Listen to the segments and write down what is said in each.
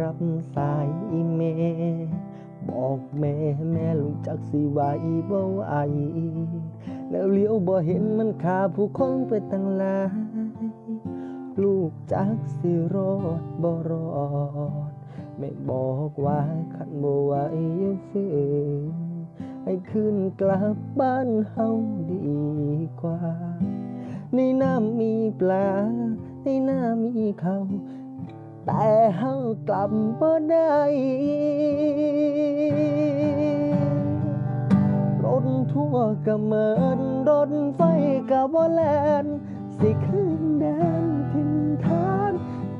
รับสายอีเมบอกแม่แม่ลูกจักสิไหวบ่ไหวแล้วเลี้ยวบ่เห็นมันขาผู้คนไปตั้งหลายลูกจักสิรอดบ่รอดแม่บอกว่าคันบ่ไหวอย่าฝืนให้ขึ้นกลับบ้านเฮาดีกว่า ในน้ำมีปลา ในน้ำมีเขา แต่เฮากลับบ่ได้รถทั่วก็เหมือนรถไฟก็บ่แลนสิขึ้นแดนทินทาน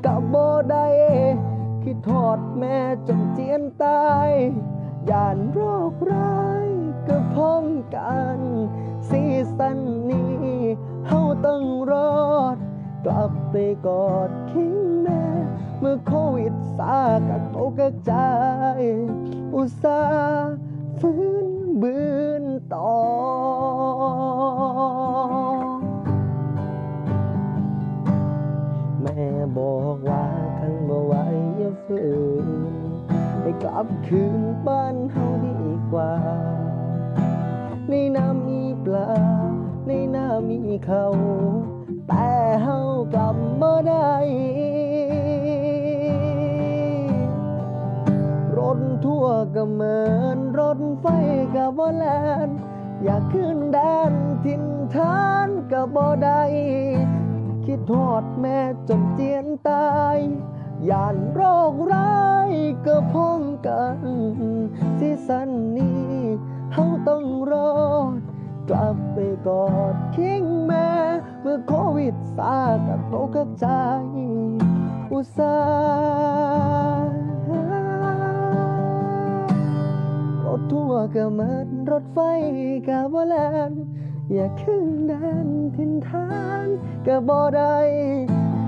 ก็บ่ได้คิดทอดแม่จนเจียนตายย่านโรคร้ายก็พ้องกันซีซันนี้เฮาต้องรอด กลับไปกอดคิงแม่ เมื่อโควิดซากักโตกระจอุตสาฟื้นบืนต่อ แม่บอกว่าคันบ่ไหวอย่าฝืนให้กลับคืนบ้านเฮาดีกว่า ในน้ำมีปลา ในน้ำมีเขา แต่เฮากลับมาได้ รถทั่วร์ก็เหมือนรถไฟกับบ่แลนอยากขึ้นแดนทินทานก็บ่ได้คิดทอดแม่จนเจียนตายย่านโรคร้ายก็พ้องกันซีซันนี้เฮาต้องรอด กลับไปกอดคิงแม่ เมื่อโควิดซากับโตกระจายอุตส่าห์ รถทั่วก็เหมือนรถไฟกับว่าแลนอยากขึ้นแดนทินทานก็บ่ได้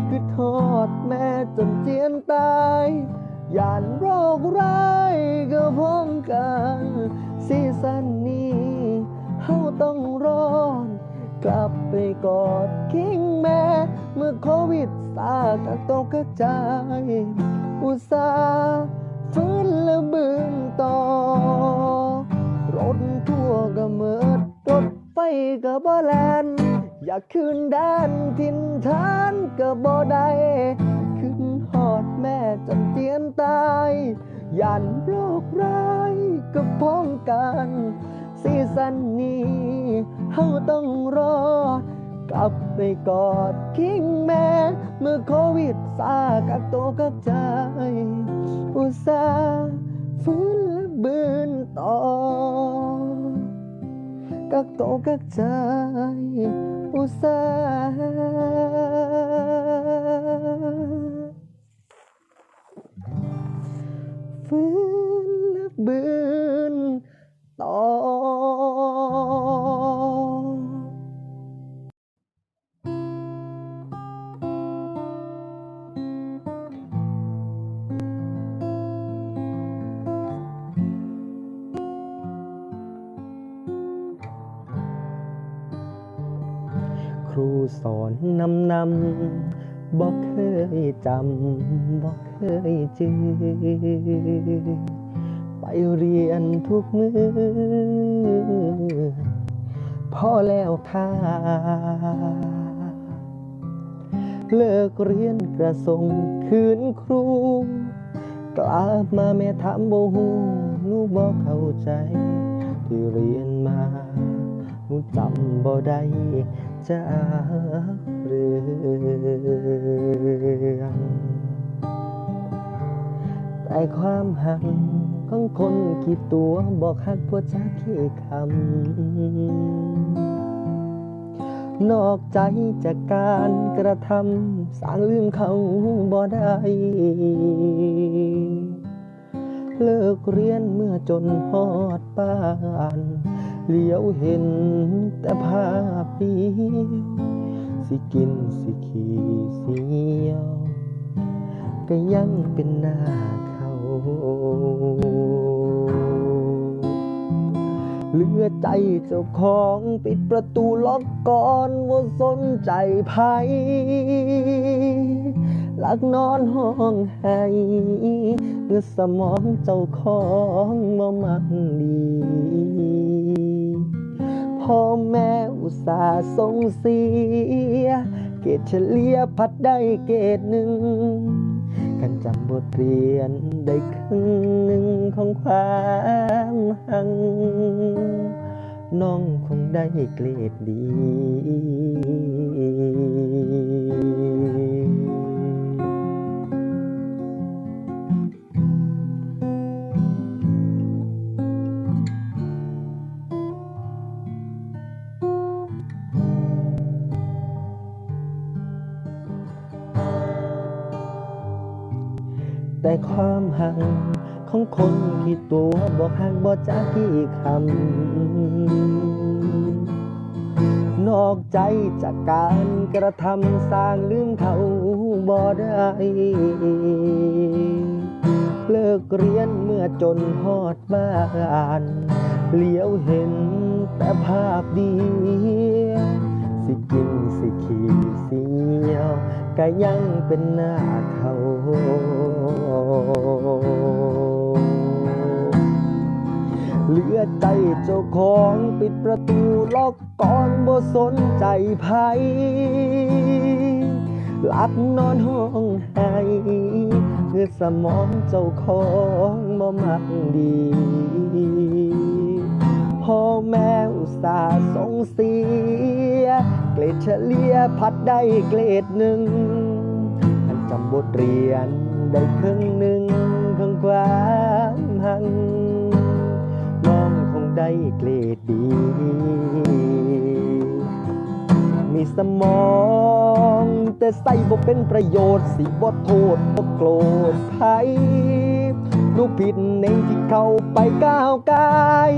คือทอดแม่จนเจียนตายย่านโรคร้ายก็พ้องกันซีซันนี้เฮาต้องรอดกลับไปกอดคิงแม่ เมื่อโควิดซากักโตกระจายอุตส่าห์ ฟื้นและบืนต่อ รถทั่วร์ก็เมือรถไฟก็บ่แลน อยากขึ้นด้านทินทานก็บ่ได้ขึ้นหอดแม่จนเตียนตายย่านโรคร้ายก็พ้องกันซีซันนี้เฮาต้องรอดกลับไปกอดคิงแม่ เมื่อโควิด ซากักโตวกับใจอุตส่าห์ฟื้นและบืนต่อ กักโตวกักใจอุตส่าห์ฟื้นและบืนต่อ สอนนำนำบอกเคยจำบอกเคยจือไปเรียนทุกมือพ่อแล้วค่ะ เลิกเรียนกระส่งคืนครู กลับมาแม่ถามโบหูหนูบอกเข้าใจ ที่เรียนมาหนูจำบ่ได้ จากเรื่องแต่ความหักของคนกี่ตัวบอกหักพวจักขี้คำนอกใจจากการกระทำสร้างลืมเขาบ่ได้เลิกเรียนเมื่อจนฮอดบ้าน เลียวเห็นแต่ภาพเดียวสิกินสิขี่เสียว ก็ยังเป็นหน้าเขาเหลือใจเจ้าของปิดประตูล็อกก่อนว่าสนใจไผหลักนอนห้องให้เมื่อสมองเจ้าของบ่มักดี พ่อแม่อุตส่าห์ส่งเสีย เกรดเฉลี่ยพัดได้เกรดหนึ่งกันจำบทเรียนได้ครึ่งหนึ่งของความหัง น้องคงได้เกรดดี หัง ของคนที่ตัวบอกห่างบอกจากกี่คำ นอกใจจากการกระทำสร้างลืมเขาบ่ได้เลิกเรียนเมื่อจนฮอดบ้านเหลียวเห็นแต่ภาพดี สิกินสิขี่สิเหี่ยวก็ยังเป็นหน้าเขา อใจเจ้าของปิดประตูล็อกก่อนบ่สนใจไผหลับนอนห้องไห้เพื่อสมองเจ้าของบ่มักดีพ่อแม่อุตส่าห์ส่งเสีย เกรดเฉลี่ยพัดได้เกรดหนึ่งท่านจำบทเรียนได้ครึ่งหนึ่งของความหัง ได้เกรดดี มีสมองแต่ใส่บ่เป็นประโยชน์สิบ่โทษบ่โกรธไผดูผิดในที่เข้าไปก้าวกาย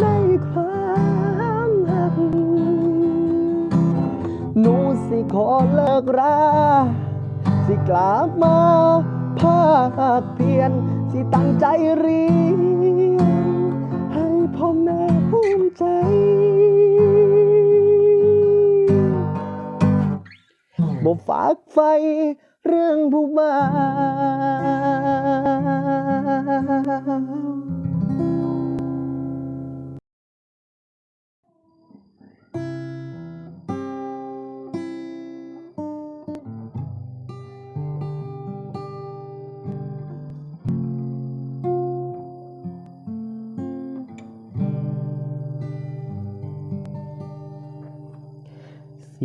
ในความหักหนูสิขอเลิกราสิกลับมาภาคเพียน สิตั้งใจเรียน ใจ บ่ฝากไฟเรื่องผู้บ่าว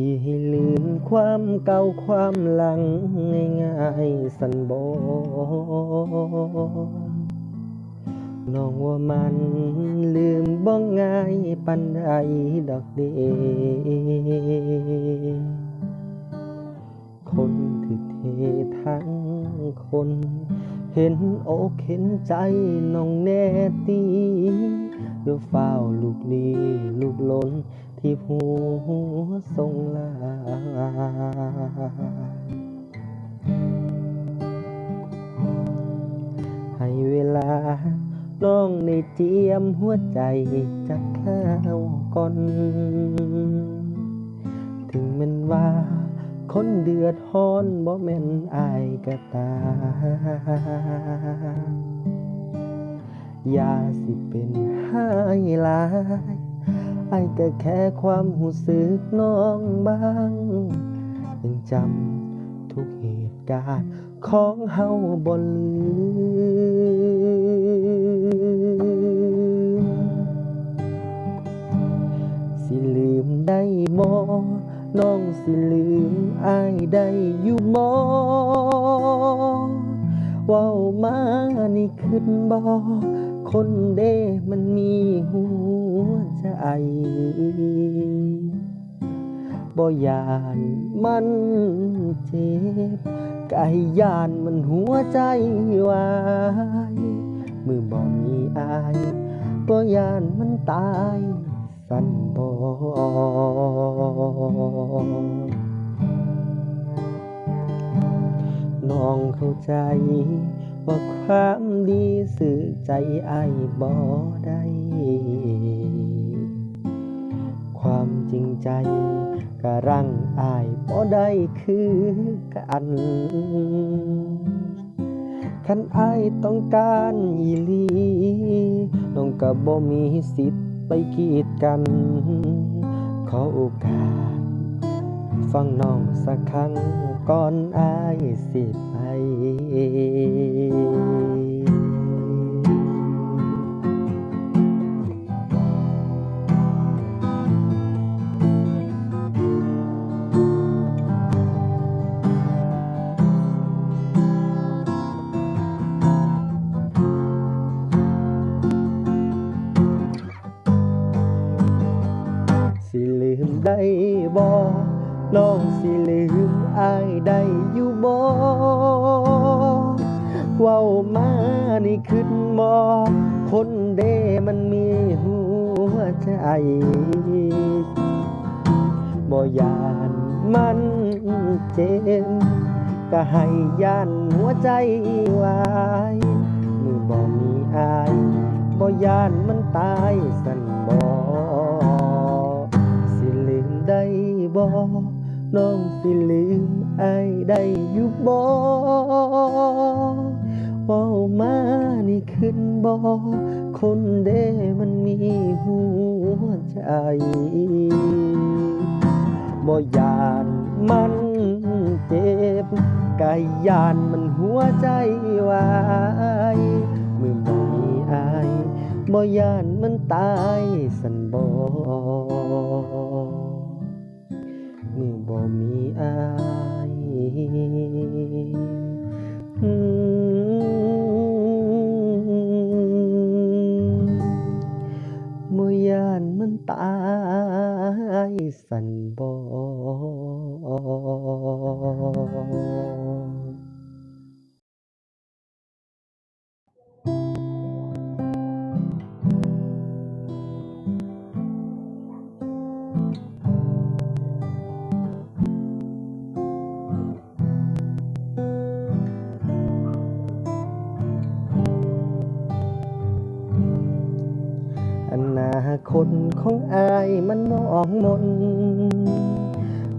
สิให้ลืมความเก่าความหลังง่ายๆสันบน้องว่ามันลืมบ่ง่ายปันใดดอกเดคนที่เททั้งคน เห็นอกเห็นใจน้องแน่ตีเดี๋ยวเฝ้าลูกนี้ลูกหลน ที่หัวทรงลาให้เวลาน้องในเจียมหัวใจจากข้าวก่อน ถึงมันว่าคนเดือดฮ้อนบ่แม่นอายก็ตา อย่าสิเป็นให้ลาย ไอ้ก็แค่ความหูสึกน้องบ้างยังจำทุกเหตุการณ์ของเฮาบ่ลืมสิลืมได้บ่น้องสิลืมอายได้อยู่บ่เว้ามานี่คิดบ่คนเด้มันมี บ่ยานมันเจ็บกายยานมันหัวใจวายมือบ่มีอายบ่ยานมันตายสั่นบ่น้องเข้าใจว่าความดีสื่อใจไอ้บ่ได้ จริงใจกะรังอายบ่ได้คือกันคันอายต้องการอีหลีน้องก็บ่มีสิทธิ์ไปกีดกัน ขอโอกาส ฟังน้องสักครั้งก่อนอายสิไป ใจบ่ยานมันเจ็บก็ให้ย่านหัวใจวายมือบ่มีอายบ่ยานมันตายสั่นบ่สิลืมได้บ่น้องสิลืมอายได้อยู่บ่เว้ามานี่ขึ้นบ่ คนเด้มันมีหัวใจบ่ยานมันเจ็บกายยานมันหัวใจวายเมื่อบ่มีอายบ่ยานมันตายสันบ่มือบ่มีอาย สันบ่อนาคตของอายมันมองมน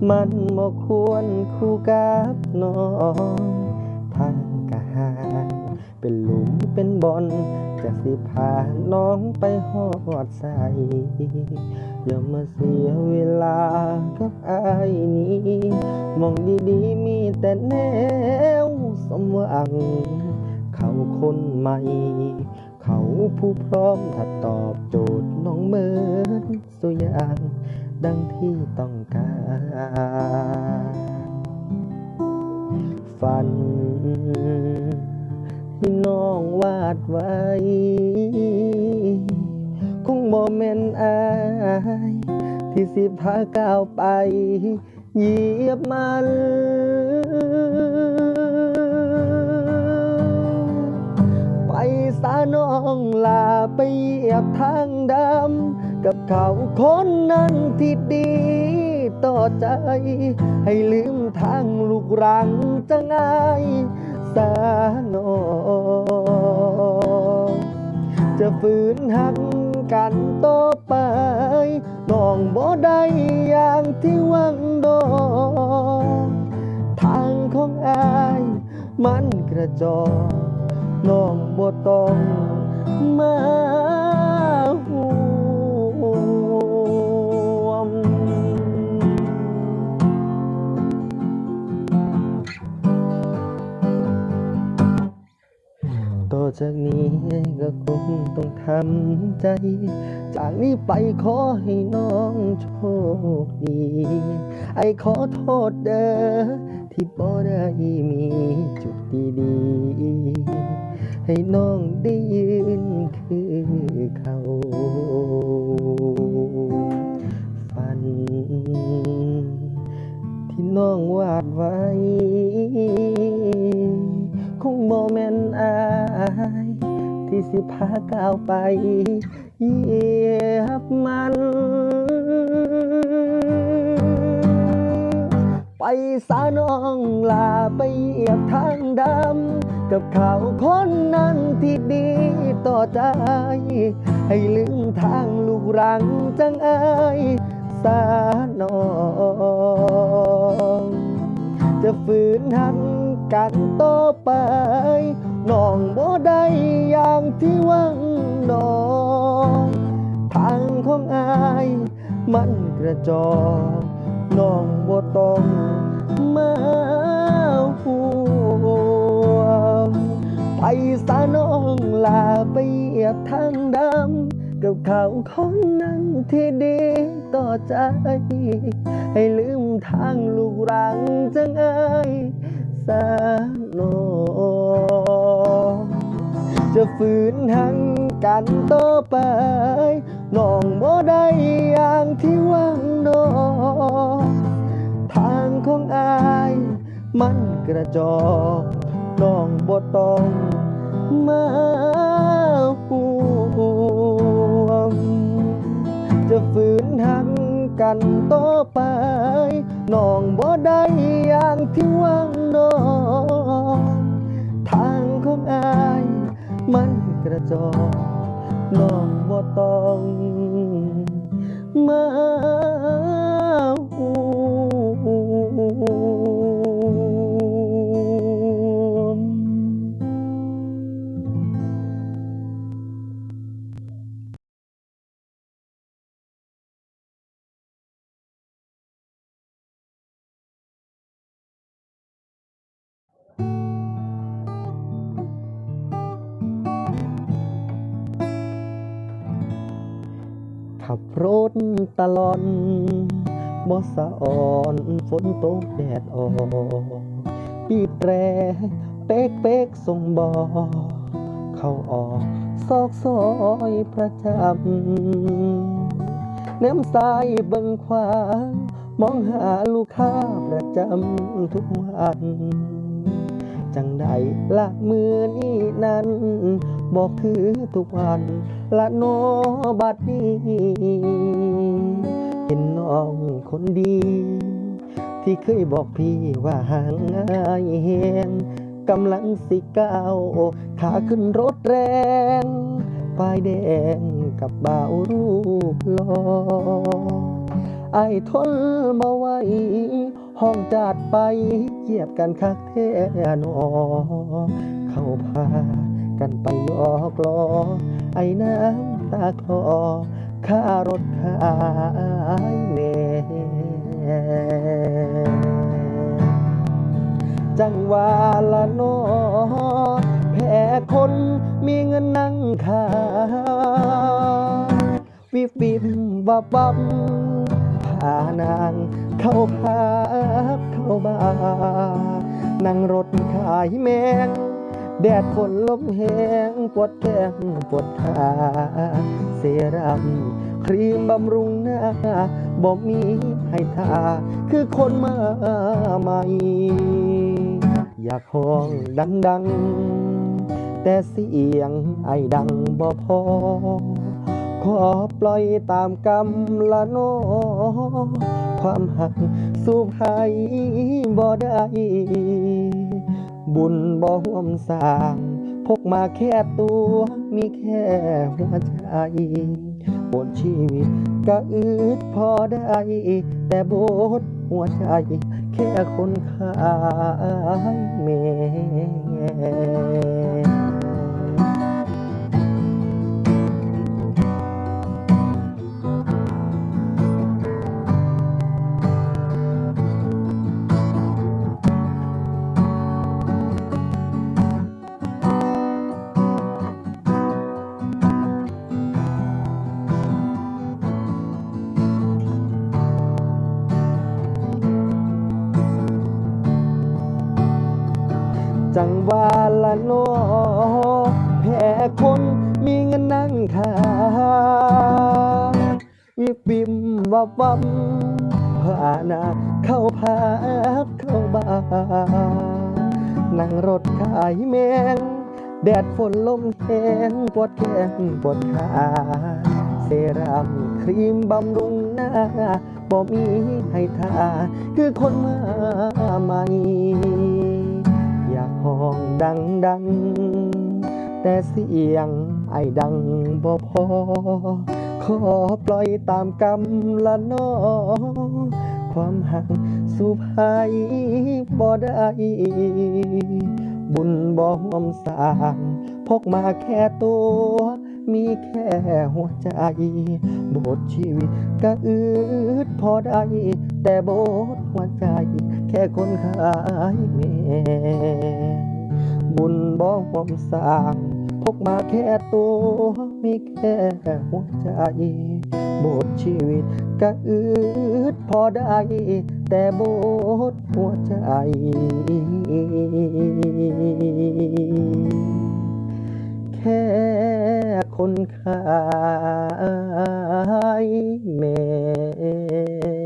มันบ่ควรคู่กับน้องทางกะหางเป็นหลุมเป็นบอนจะสิพาน้องไปหอดใส่อย่ามาเสียเวลากับอายนี้มองดีๆมีแต่แนวสมหวัง เขาคนใหม่ เขาผู้พร้อมถ้าตอบโจทย์น้องเหมือนสุอย่างดังที่ต้องการ ฝันที่น้องวาดไว้ คงบ่แม่นอาย ที่สิพาก้าวไปเหยียบมันไปสาน้องลาไปเหยียบทางดำ กับเขาคนนั้นที่ดี ต่อใจ ให้ลืมทางลูกรังจะง่ายสานอจะฝืนหักกันต่อไปน้องบ่ได้อย่างที่หวังดอทางของอาย มันกระจอกน้องบ่ต้องมา จากนี้ก็คงต้องทำใจ จากนี้ไปขอให้น้องโชคดี ไอ้ขอโทษเด้อที่บ่ได้มีจุดดีๆให้น้องได้ยืนคือเขาฝัน ที่น้องวาดไว้ คงบ่แม่นอา ยที่สิพาก้าวไปเหยียบมัน ไปสาน้องลาไปเหยียบทางดำ กับเขาคนนั้นที่ดีต่อใจ ให้ลืมทางลูกรังจังอายสสาน้องจะฝืนหันกันต่อไป น้องบ่ได้อย่างที่หวังน้องทางของอายมันกระจอกน้องบ่ต้องมาห่วงไปสาน้องลาไปเหยียบทางดำกับเขาของนั้นที่ดีต่อใจ ให้ลืมทางลูกรังจังเอ้ยสาโน จะฝืนหันกันต่อไปน้องบ่ได้อย่างที่หวังดอกทางของอายมันกระจอกน้องบ่ต้องมาห่วงจะฝืนหันกันต่อไปน้องบ่ได้อย่างที่หวังน้องทางของอาย មិនក្រចោនំបតងមើល ขับรถตลอดบ่สะอ่อนฝนตกแดดออกบีแตรเป๊กเป๊กส่งบอเข้าออกซอกซอยประจำแนมซ้ายเบิ่งขวามองหาลูกค้าประจำทุกวันจังใดละมือนี้นั้น บอกคือทุกวัน ละโนบัดนี้เห็นน้องคนดี ที่เคยบอกพี่ว่าห่างง่ายเห็นกำลังสิก้าวขาขึ้นรถแรงป้ายแดงกับบ่าวรูปหล่อไอ้ทนมาไหวห้องจัดไปเหยียบกันคักแท้นอเข้าพากันไปยอกล้อ ไอ้น้ำตาคลอค่ารถขายแน่จังว่าละนอแพ้คนมีเงินนั่งขายวิบวิบวับวับพานางเข้าพักเข้าบานั่งรถขายแมง แดดฝนลมแห้งปวดแก้มปวดขาเซรั่มครีมบำรุงหน้าบ่มีให้ทาคือคนมาใหม่อยากห้องดังๆ แต่เสียงไอดังบ่พอ ขอปล่อยตามกรรมละเนอความหักสู้ไผบ่ได้ บุญบ่ห่วมสร้าง พกมาแค่ตัวมีแค่หัวใจบนชีวิตก็อืดพอได้ แต่บทหัวใจแค่คนขายเม จังวาละเนแพ้คนมีเงินนั่งขาวิบวิมวับวับผ่านาเข้าพักเข้าบานั่งรถขายแมง แดดฝนลมแห้งปวดแขนปวดขาเซรั่มครีมบำรุงหน้าบ่มีให้ทาคือคนมาใหม่ ห้องดังดัง แต่เสียงไอดังบ่พอ ขอปล่อยตามกรรมละนอ ความหังสุภัยบ่ได้บุญบ่หอมสร้างพกมาแค่ตัว มีแค่หัวใจ บทชีวิตก็อืดพอได้ แต่บทหัวใจ แค่คนขายเมบุญบ้องกผมสร้างพกมาแค่ตัวมีแค่หัวใจบทชีวิตก็อืดพอได้ แต่บทหัวใจแค่คนขายแม่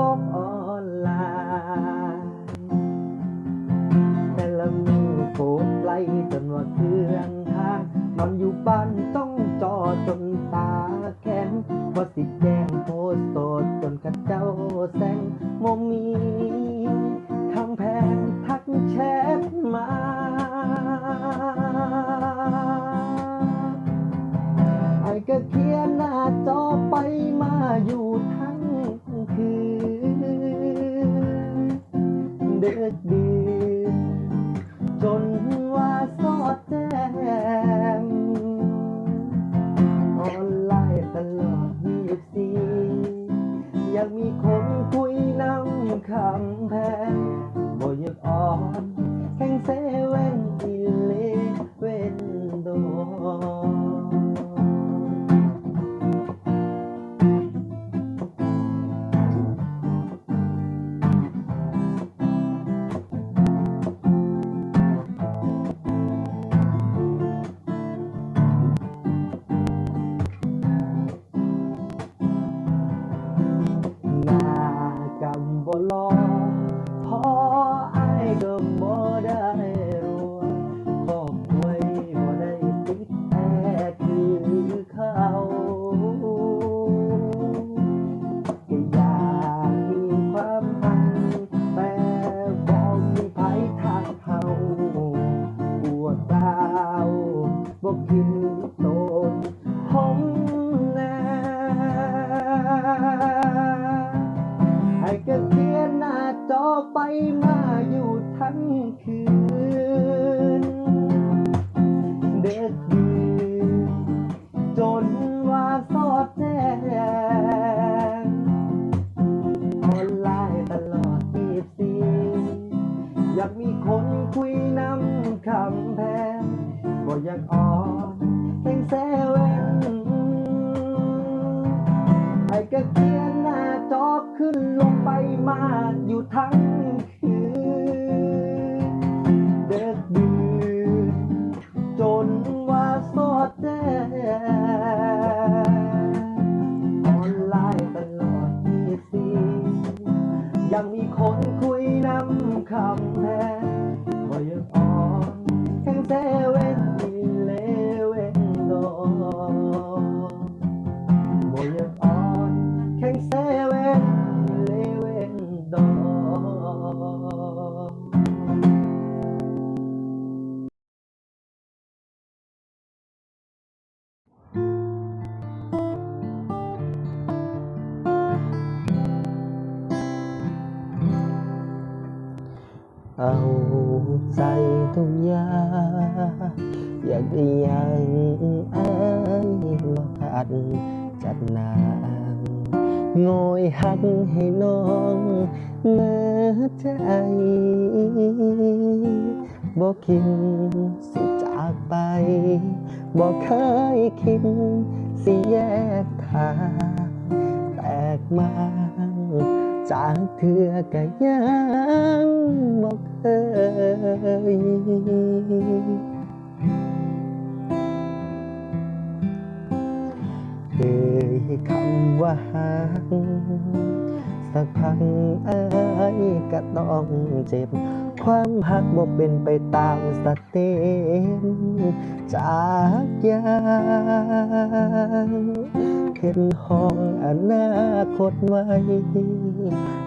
corazón. ใจทุกอย่างอยากได้ยังอายบ่ทันจัดนางโงยหักให้น้องเมื่อใจบ่คิดสิจากไปบ่เคยคิดสิแยกทางแตกมา จากเธอก็ยังบอกเคยเคยคำว่าหักสักพักอ้ยก็ต้องเจ็บ ความหักบ่เป็นไปตามสเต็ปจากยาง เห็นห้องอนาคตไว้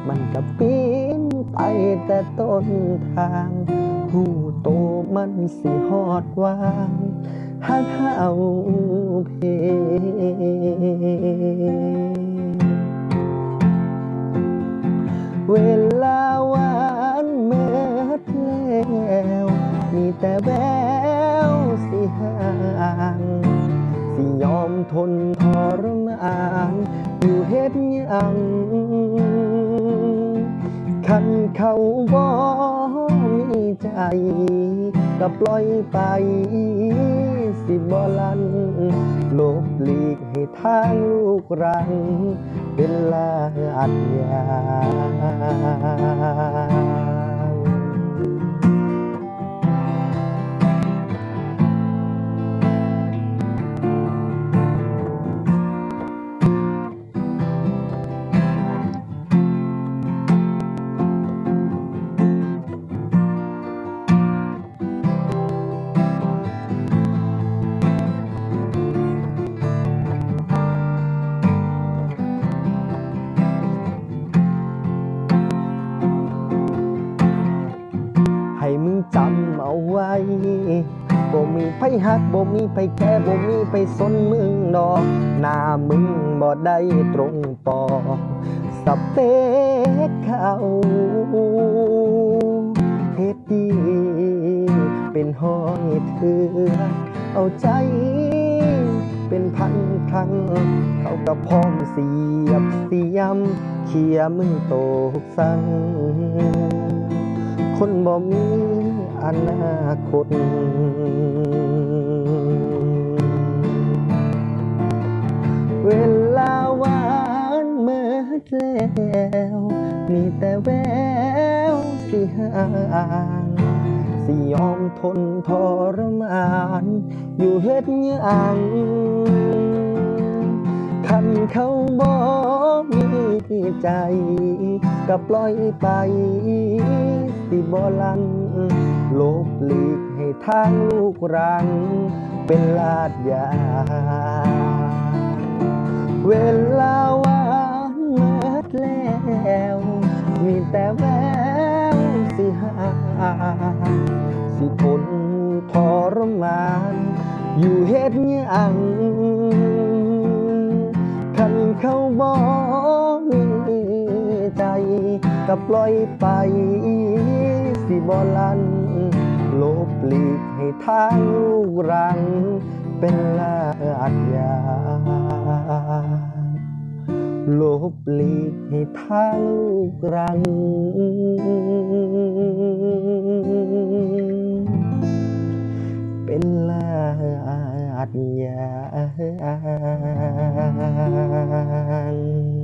มันก็ปีนไปแต่ต้นทาง หูโตมันสิฮอดวางหักเฮาเพเวลาหวานเมื่อแล้ว มีแต่แววสิห่าง มทนทรมานอยู่เฮ็ดยังคันเขาบ่มีใจก็ปล่อยไปสิบ่ลันลบหลีกให้ทางลูกรัง เป็นลาอันยา ฮักบ่มีไผแค่บ่มีไผสนมึงดอกหน้ามึงบ่ได้ตรงปอกสเปคเขาเฮ็ดดีเป็นห้อยเถือเอาใจ เป็นพันครั้งเขาก็พร้อมเสียบเสียมเขียมึงโตกสั่งคนบ่มีอนาคต เวลาหวานเมื่อแล้วมีแต่แววสิห่างสิยอมทนทรมาน อยู่เฮ็ดยัง คันเขาบ่มีใจ ก็ปล่อยไป สิบ่ลันลบหลีกให้ทางลูกรัง เป็นลาดยา สิทนทรมาน อยู่เฮ็ดยังคันเขาบ่มีใจก็ปล่อยไป สิบ่ลันลบหลีกให้ทางลูกรัง เป็นลาดยา ลบหลีกให้ทางลูกรัง เป็นลาดยาง